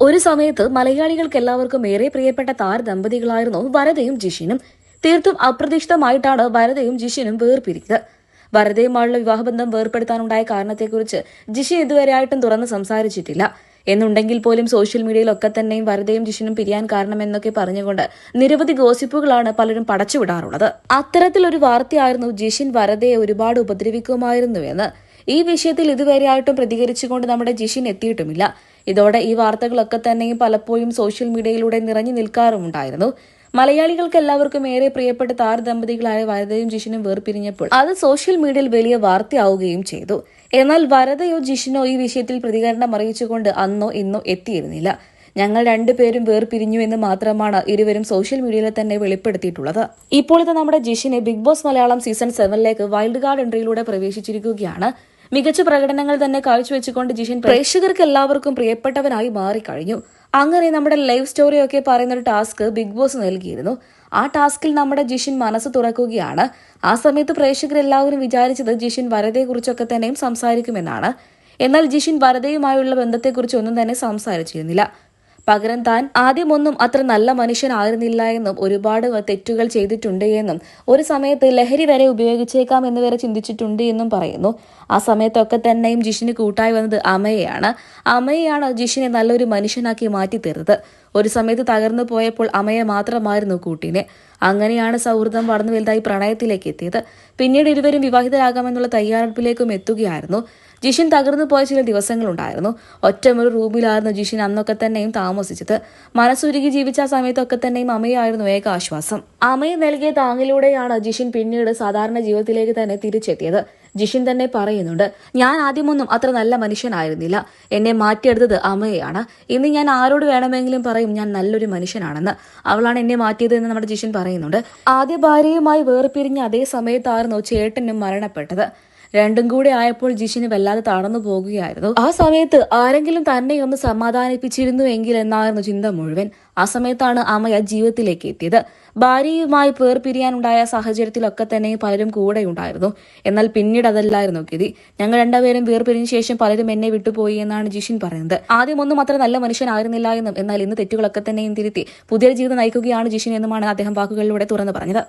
ഒരു സമയത്ത് മലയാളികൾക്ക് എല്ലാവർക്കും ഏറെ പ്രിയപ്പെട്ട താരദമ്പതികളായിരുന്നു വരദയും ജിഷിനും. തീർത്തും അപ്രതീക്ഷിതമായിട്ടാണ് വരദയും ജിഷിനും വേർപിരിക്കുന്നത് വരദയുമായുള്ള വിവാഹബന്ധം വേർപ്പെടുത്താനുണ്ടായ കാരണത്തെക്കുറിച്ച് ജിഷി ഇതുവരെയായിട്ടും തുറന്ന് സംസാരിച്ചിട്ടില്ല. എന്നുണ്ടെങ്കിൽ പോലും സോഷ്യൽ മീഡിയയിലൊക്കെ തന്നെയും വരദയും ജിഷിനും പിരിയാൻ കാരണമെന്നൊക്കെ പറഞ്ഞുകൊണ്ട് നിരവധി ഗോസിപ്പുകളാണ് പലരും പടച്ചുവിടാറുള്ളത്. അത്തരത്തിലൊരു വാർത്തയായിരുന്നു ജിഷിൻ വരദയെ ഒരുപാട് ഉപദ്രവിക്കുമായിരുന്നുവെന്ന് ഈ വിഷയത്തിൽ ഇതുവരെയായിട്ടും പ്രതികരിച്ചുകൊണ്ട് നമ്മുടെ ജിഷിൻ എത്തിയിട്ടുമില്ല. ഇതോടെ ഈ വാർത്തകളൊക്കെ തന്നെയും പലപ്പോഴും സോഷ്യൽ മീഡിയയിലൂടെ നിറഞ്ഞു നിൽക്കാറുമുണ്ടായിരുന്നു. മലയാളികൾക്ക് എല്ലാവർക്കും ഏറെ പ്രിയപ്പെട്ട താരദമ്പതികളായ വരദയും ജിഷിനും വേർപിരിഞ്ഞപ്പോൾ അത് സോഷ്യൽ മീഡിയയിൽ വലിയ വാർത്തയാവുകയും ചെയ്തു. എന്നാൽ വരദയോ ജിഷിനോ ഈ വിഷയത്തിൽ പ്രതികരണം അറിയിച്ചുകൊണ്ട് അന്നോ ഇന്നോ എത്തിയിരുന്നില്ല. ഞങ്ങൾ രണ്ടുപേരും വേർപിരിഞ്ഞു എന്ന് മാത്രമാണ് ഇരുവരും സോഷ്യൽ മീഡിയയിൽ തന്നെ വെളിപ്പെടുത്തിയിട്ടുള്ളത്. ഇപ്പോഴത്തെ നമ്മുടെ ജിഷിനെ ബിഗ് ബോസ് മലയാളം സീസൺ സെവനിലേക്ക് വൈൽഡ് കാർഡ് എൻട്രിയിലൂടെ പ്രവേശിച്ചിരിക്കുകയാണ്. മികച്ച പ്രകടനങ്ങൾ തന്നെ കാഴ്ചവെച്ചുകൊണ്ട് ജിഷൻ പ്രേക്ഷകർക്ക് എല്ലാവർക്കും പ്രിയപ്പെട്ടവനായി മാറിക്കഴിഞ്ഞു. അങ്ങനെ നമ്മുടെ ലൈവ് സ്റ്റോറിയൊക്കെ പറയുന്ന ഒരു ടാസ്ക് ബിഗ് ബോസ് നൽകിയിരുന്നു. ആ ടാസ്കിൽ നമ്മുടെ ജിഷിൻ മനസ്സ് തുറക്കുകയാണ്. ആ സമയത്ത് പ്രേക്ഷകർ എല്ലാവരും വിചാരിച്ചത് ജിഷിൻ വരതയെക്കുറിച്ചൊക്കെ തന്നെയും സംസാരിക്കുമെന്നാണ്. എന്നാൽ ജിഷിൻ വരതയുമായുള്ള ബന്ധത്തെക്കുറിച്ച് ഒന്നും തന്നെ സംസാരിച്ചിരുന്നില്ല. പകരം താൻ ആദ്യമൊന്നും അത്ര നല്ല മനുഷ്യനായിരുന്നില്ല എന്നും ഒരുപാട് തെറ്റുകൾ ചെയ്തിട്ടുണ്ട് എന്നും ഒരു സമയത്ത് ലഹരി വരെ ഉപയോഗിച്ചേക്കാം എന്ന് വരെ ചിന്തിച്ചിട്ടുണ്ട് എന്നും പറയുന്നു. ആ സമയത്തൊക്കെ തന്നെയും ജിഷിന് കൂട്ടായി വന്നത് അമയെയാണ് അമയെയാണ് ജിഷിനെ നല്ലൊരു മനുഷ്യനാക്കി മാറ്റി തീർത്തത് ഒരു സമയത്ത് തകർന്നു പോയപ്പോൾ അമ്മയെ മാത്രമായിരുന്നു കൂട്ടിനെ. അങ്ങനെയാണ് സൗഹൃദം വളർന്നു വലുതായി പ്രണയത്തിലേക്ക് എത്തിയത്. പിന്നീട് ഇരുവരും വിവാഹിതരാകാമെന്നുള്ള തയ്യാറെടുപ്പിലേക്കും എത്തുകയായിരുന്നു. ജിഷിൻ തകർന്നു പോയ ചില ദിവസങ്ങളുണ്ടായിരുന്നു. ഒറ്റമൊരു റൂമിലായിരുന്നു ജിഷിൻ അന്നൊക്കെ തന്നെയും താമസിച്ചത്. മനസ്സുരുകി ജീവിച്ച സമയത്തൊക്കെ തന്നെയും അമ്മയായിരുന്നു ഏക ആശ്വാസം. അമ്മയെ നൽകിയ താങ്ങിലൂടെയാണ് ജിഷിൻ പിന്നീട് സാധാരണ ജീവിതത്തിലേക്ക് തന്നെ തിരിച്ചെത്തിയത്. ജിഷിൻ തന്നെ പറയുന്നുണ്ട് ഞാൻ ആദ്യമൊന്നും അത്ര നല്ല മനുഷ്യനായിരുന്നില്ല. എന്നെ മാറ്റിയെടുത്തത് അമ്മയാണ് ഇന്ന് ഞാൻ ആരോട് വേണമെങ്കിലും പറയും ഞാൻ നല്ലൊരു മനുഷ്യനാണെന്ന്. അവളാണ് എന്നെ മാറ്റിയത് എന്ന് നമ്മുടെ ജിഷിൻ പറയുന്നുണ്ട്. ആദ്യ ഭാര്യയുമായി വേർപിരിഞ്ഞ അതേ സമയത്തായിരുന്നു ചേട്ടനും മരണപ്പെട്ടത്. രണ്ടും കൂടെ ആയപ്പോൾ ജിഷിന് വല്ലാതെ തളർന്നു പോകുകയായിരുന്നു. ആ സമയത്ത് ആരെങ്കിലും തന്നെ ഒന്ന് സമാധാനിപ്പിച്ചിരുന്നു എങ്കിൽ എന്നായിരുന്നു ചിന്ത മുഴുവൻ. ആ സമയത്താണ് അമ്മയ ജീവിതത്തിലേക്ക് എത്തിയത്. ഭാര്യയുമായി പേർപിരിയാനുണ്ടായ സാഹചര്യത്തിലൊക്കെ തന്നെ പലരും കൂടെ ഉണ്ടായിരുന്നു. എന്നാൽ പിന്നീട് അതല്ലായിരുന്നു ഗതി. ഞങ്ങൾ രണ്ടുപേരും വേർപിരിഞ്ഞ ശേഷം പലരും എന്നെ വിട്ടുപോയി എന്നാണ് ജിഷിൻ പറയുന്നത്. ആദ്യം ഒന്നും അത്ര നല്ല മനുഷ്യനായിരുന്നില്ല എന്നും എന്നാൽ ഇന്ന് തെറ്റുകളൊക്കെ തന്നെയും തിരുത്തി പുതിയ ജീവിതം നയിക്കുകയാണ് ജിഷിൻ എന്നുമാണ് അദ്ദേഹം വാക്കുകളിലൂടെ തുറന്നു പറഞ്ഞത്.